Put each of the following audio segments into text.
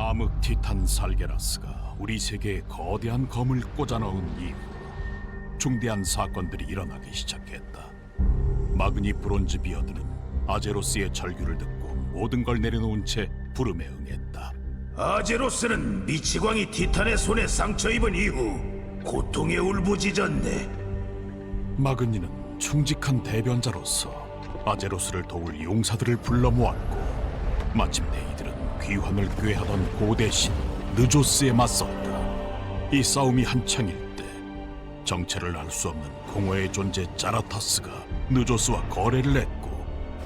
암흑 티탄 살게라스가 우리 세계에 거대한 검을 꽂아 넣은 이후 중대한 사건들이 일어나기 시작했다. 마그니 브론즈 비어드는 아제로스의 절규를 듣고 모든 걸 내려놓은 채 부름에 응했다. 아제로스는 미치광이 티탄의 손에 상처 입은 이후 고통에 울부짖었네. 마그니는 충직한 대변자로서 아제로스를 도울 용사들을 불러 모았고 마침내 이들은 귀환을 꾀하던 고대 신 느조스에 맞섰다. 이 싸움이 한창일 때 정체를 알 수 없는 공허의 존재 짜라타스가 느조스와 거래를 했고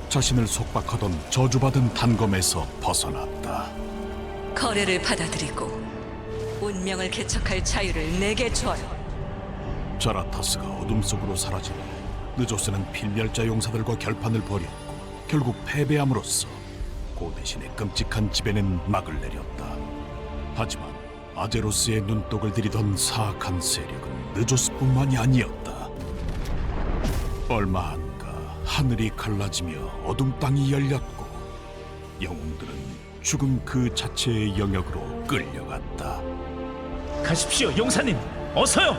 자신을 속박하던 저주받은 단검에서 벗어났다. 거래를 받아들이고 운명을 개척할 자유를 내게 줘요. 자라타스가 어둠 속으로 사라지며 느조스는 필멸자 용사들과 결판을 벌였고 결국 패배함으로써 고 대신의 끔찍한 지배는 막을 내렸다. 하지만 아제로스의 눈독을 들이던 사악한 세력은 느조스뿐만이 아니었다. 얼마 안가 하늘이 갈라지며 어둠 땅이 열렸고 영웅들은 죽음 그 자체의 영역으로 끌려갔다. 가십시오, 용사님. 어서요.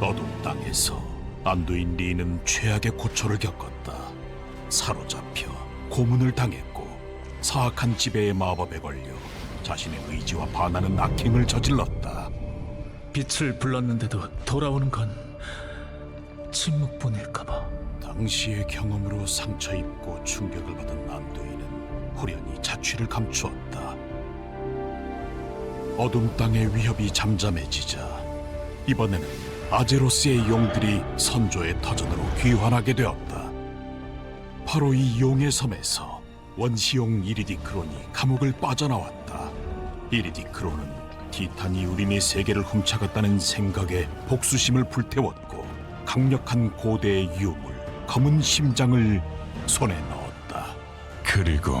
어둠 땅에서 안두인 리는 최악의 고초를 겪었다. 사로잡혀 고문을 당했고 사악한 지배의 마법에 걸려 자신의 의지와 반하는 악행을 저질렀다. 빛을 불렀는데도 돌아오는 건 침묵뿐일까봐. 당시의 경험으로 상처 입고 충격을 받은 안두인은 후련히 자취를 감추었다. 어둠 땅의 위협이 잠잠해지자 이번에는 아제로스의 용들이 선조의 터전으로 귀환하게 되었다. 바로 이 용의 섬에서 원시용 이리디크론이 감옥을 빠져나왔다. 이리디크론은 티탄이 우리네 세계를 훔쳐갔다는 생각에 복수심을 불태웠고 강력한 고대의 유물 검은 심장을 손에 넣었다. 그리고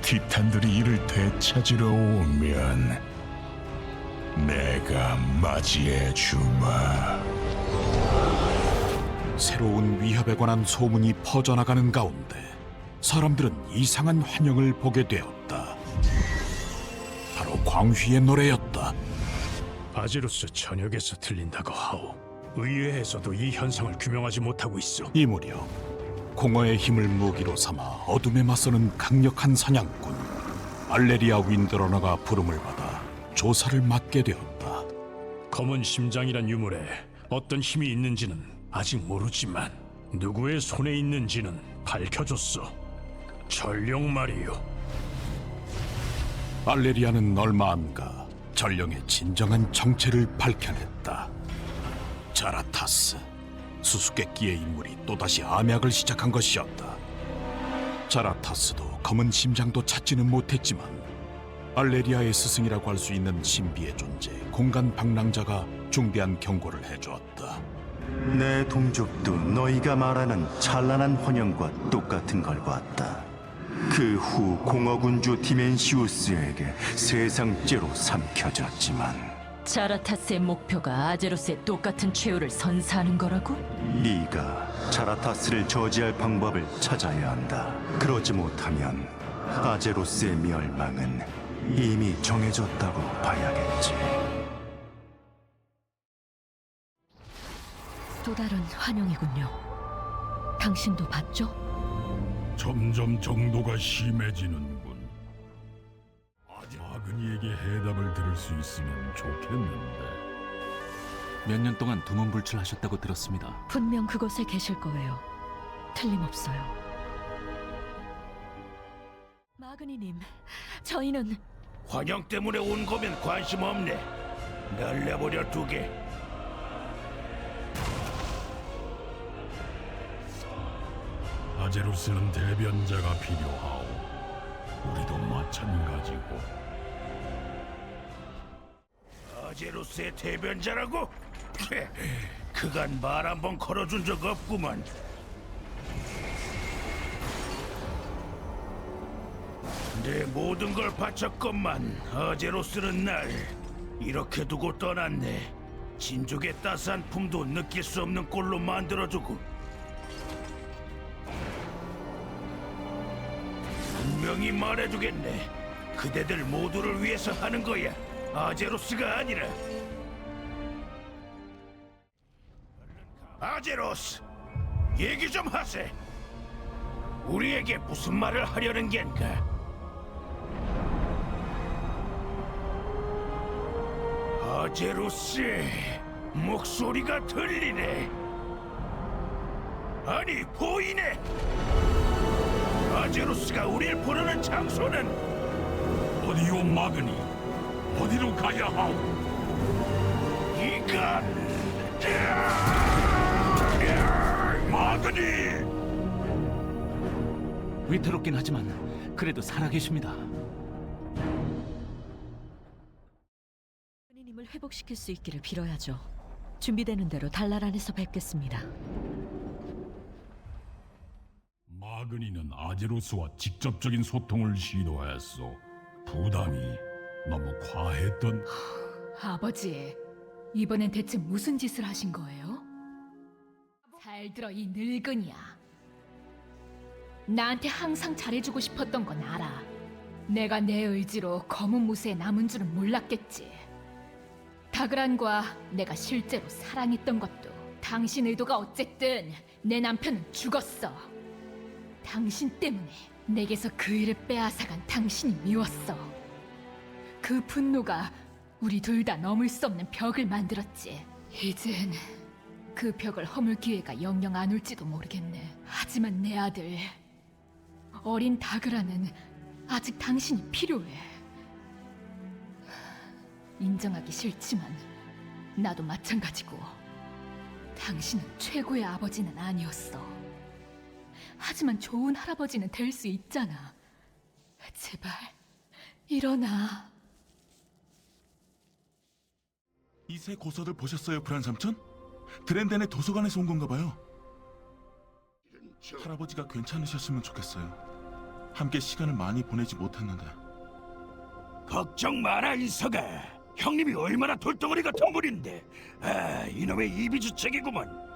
티탄들이 이를 되찾으러 오면 내가 맞이해 주마. 새로운 위협에 관한 소문이 퍼져나가는 가운데 사람들은 이상한 환영을 보게 되었다. 바로 광휘의 노래였다. 아제로스 전역에서 들린다고 하오. 의회에서도 이 현상을 규명하지 못하고 있어. 이 무렵 공허의 힘을 무기로 삼아 어둠에 맞서는 강력한 사냥꾼 알레리아 윈드러너가 부름을 받아 조사를 맡게 되었다. 검은 심장이란 유물에 어떤 힘이 있는지는 아직 모르지만 누구의 손에 있는지는 밝혀줬어. 전령 말이요. 알레리아는 얼마 안가 전령의 진정한 정체를 밝혀냈다. 자라타스, 수수께끼의 인물이 또다시 암약을 시작한 것이었다. 자라타스도 검은 심장도 찾지는 못했지만 알레리아의 스승이라고 할 수 있는 신비의 존재, 공간 방랑자가 중대한 경고를 해주었다. 내 동족도 너희가 말하는 찬란한 환영과 똑같은 걸 봤다. 그 후 공허군주 디멘시우스에게 세상죄로 삼켜졌지만 자라타스의 목표가 아제로스의 똑같은 최후를 선사하는 거라고? 네가 자라타스를 저지할 방법을 찾아야 한다. 그러지 못하면 아제로스의 멸망은 이미 정해졌다고 봐야겠지. 또 다른 환영이군요. 당신도 봤죠? 점점 정도가 심해지는군. 아그니에게 해답을 들을 수 있으면 좋겠는데. 몇 년 동안 두문불출하셨다고 들었습니다. 분명 그곳에 계실 거예요. 틀림없어요. 마그니님, 저희는 환영 때문에 온 거면 관심 없네. 날 내버려 두게. 아제로스는 대변자가 필요하오. 우리도 마찬가지고. 아제로스의 대변자라고? 헤, 그간 말 한 번 걸어준 적 없구만. 내 모든 걸 바쳤건만 아제로스는 날 이렇게 두고 떠났네. 진족의 따스한 품도 느낄 수 없는 꼴로 만들어주고 분명히 말해주겠네. 그대들 모두를 위해서 하는 거야. 아제로스가 아니라. 아제로스, 얘기 좀 하세. 우리에게 무슨 말을 하려는 겐가? 아제로스의 목소리가 들리네. 아니 보이네. 아제로스가 우릴 부르는 장소는 어디요 마그니? 어디로 가야 하오? 이건 마그니! 위태롭긴 하지만 그래도 살아계십니다. 님을 회복시킬 수 있기를 빌어야죠. 준비되는 대로 달날 안에서 뵙겠습니다. 마그니는 아제로스와 직접적인 소통을 시도했소. 부담이 너무 과했던 아버지, 이번엔 대체 무슨 짓을 하신 거예요? 잘 들어 이 늙은이야. 나한테 항상 잘해주고 싶었던 건 알아. 내가 내 의지로 검은 무쇠에 남은 줄은 몰랐겠지. 다그란과 내가 실제로 사랑했던 것도 당신 의도가 어쨌든 내 남편은 죽었어. 당신 때문에 내게서 그 일을 빼앗아간 당신이 미웠어. 그 분노가 우리 둘 다 넘을 수 없는 벽을 만들었지. 이젠 그 벽을 허물 기회가 영영 안 올지도 모르겠네. 하지만 내 아들 어린 다그라는 아직 당신이 필요해. 인정하기 싫지만 나도 마찬가지고 당신은 최고의 아버지는 아니었어. 하지만 좋은 할아버지는 될 수 있잖아. 제발 일어나. 이 새 고서들 보셨어요, 브란 삼촌? 드렌덴의 도서관에서 온 건가 봐요. 할아버지가 괜찮으셨으면 좋겠어요. 함께 시간을 많이 보내지 못했는데. 걱정 마라 인서가. 형님이 얼마나 돌덩어리 같은 분인데. 아 이놈의 이비주책이구먼.